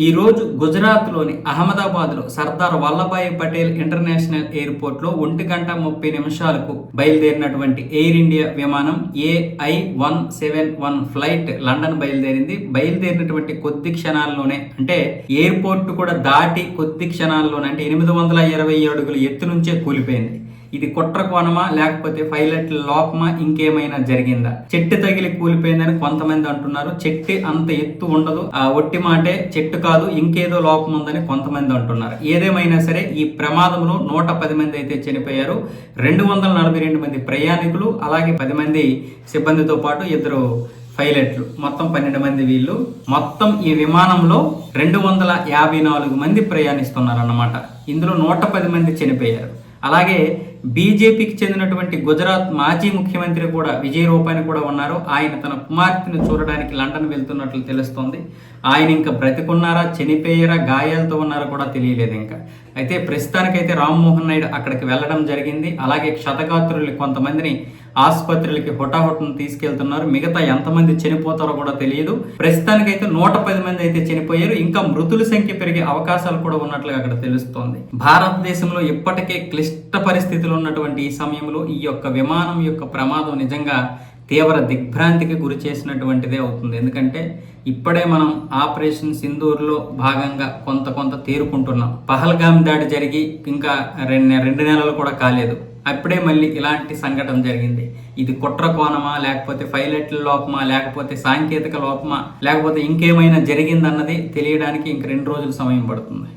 ఈరోజు గుజరాత్లోని అహ్మదాబాద్లో సర్దార్ వల్లభాయ్ పటేల్ ఇంటర్నేషనల్ ఎయిర్పోర్ట్లో ఒంటి గంట ముప్పై నిమిషాలకు బయలుదేరినటువంటి ఎయిర్ ఇండియా విమానం AI one seven one flight London బయలుదేరింది. బయలుదేరినటువంటి కొద్ది క్షణాల్లోనే అంటే ఎయిర్పోర్ట్ కూడా దాటి కొద్ది క్షణాల్లోనే అంటే ఎనిమిది వందల ఇరవై అడుగుల ఎత్తు నుంచే కూలిపోయింది. ఇది కుట్ర కోణమా లేకపోతే పైలట్ లోపమా ఇంకేమైనా జరిగిందా? చెట్టు తగిలి కూలిపోయిందని కొంతమంది అంటున్నారు. చెట్టు అంత ఎత్తు ఉండదు. ఆ ఒట్టి మాటే చెట్టు కాదు ఇంకేదో లోపం ఉందని కొంతమంది అంటున్నారు. ఏదేమైనా సరే ఈ ప్రమాదంలో నూట పది మంది అయితే చనిపోయారు. రెండు వందల నలభై రెండు మంది ప్రయాణికులు అలాగే పది మంది సిబ్బందితో పాటు ఇద్దరు పైలట్లు. మొత్తం పన్నెండు మంది వీళ్ళు. మొత్తం ఈ విమానంలో రెండు వందల యాభై నాలుగు మంది ప్రయాణిస్తున్నారు అన్నమాట ఇందులో నూట పది మంది చనిపోయారు. అలాగే బీజేపీకి చెందినటువంటి గుజరాత్ మాజీ ముఖ్యమంత్రి కూడా విజయ్ రూపాని కూడా ఉన్నారు. ఆయన తన కుమార్తెను చూడడానికి లండన్ వెళ్తున్నట్లు తెలుస్తోంది. ఆయన ఇంకా బ్రతికున్నారా చనిపోయారా గాయాలతో ఉన్నారా కూడా తెలియలేదు ఇంకా. అయితే ప్రస్తుతానికైతే రామ్మోహన్ నాయుడు అక్కడికి వెళ్ళడం జరిగింది. అలాగే క్షతగాత్రులు కొంతమందిని ఆసుపత్రులకి హుటాహుటను తీసుకెళ్తున్నారు. మిగతా ఎంతమంది చనిపోతారో కూడా తెలియదు. ప్రస్తుతానికైతే నూట పది మంది అయితే చనిపోయారు. ఇంకా మృతుల సంఖ్య పెరిగే అవకాశాలు కూడా ఉన్నట్లుగా అక్కడ తెలుస్తోంది. భారతదేశంలో ఇప్పటికే క్లిష్ట పరిస్థితులు ఉన్నటువంటి ఈ సమయంలో ఈ యొక్క విమానం యొక్క ప్రమాదం నిజంగా తీవ్ర దిగ్భ్రాంతికి గురి చేసినటువంటిదే అవుతుంది. ఎందుకంటే ఇప్పుడే మనం ఆపరేషన్ సింధూర్లో భాగంగా కొంత కొంత తేరుకుంటున్నాం. పహల్గామ్ దాడి జరిగి ఇంకా రెండు రెండు నెలలు కూడా కాలేదు. అప్పుడే మళ్ళీ ఇలాంటి సంఘటన జరిగింది. ఇది కుట్ర కోణమా లేకపోతే పైలట్ల లోపమా లేకపోతే సాంకేతిక లోపమా లేకపోతే ఇంకేమైనా జరిగిందన్నది తెలియడానికి ఇంక రెండు రోజులు సమయం పడుతుంది.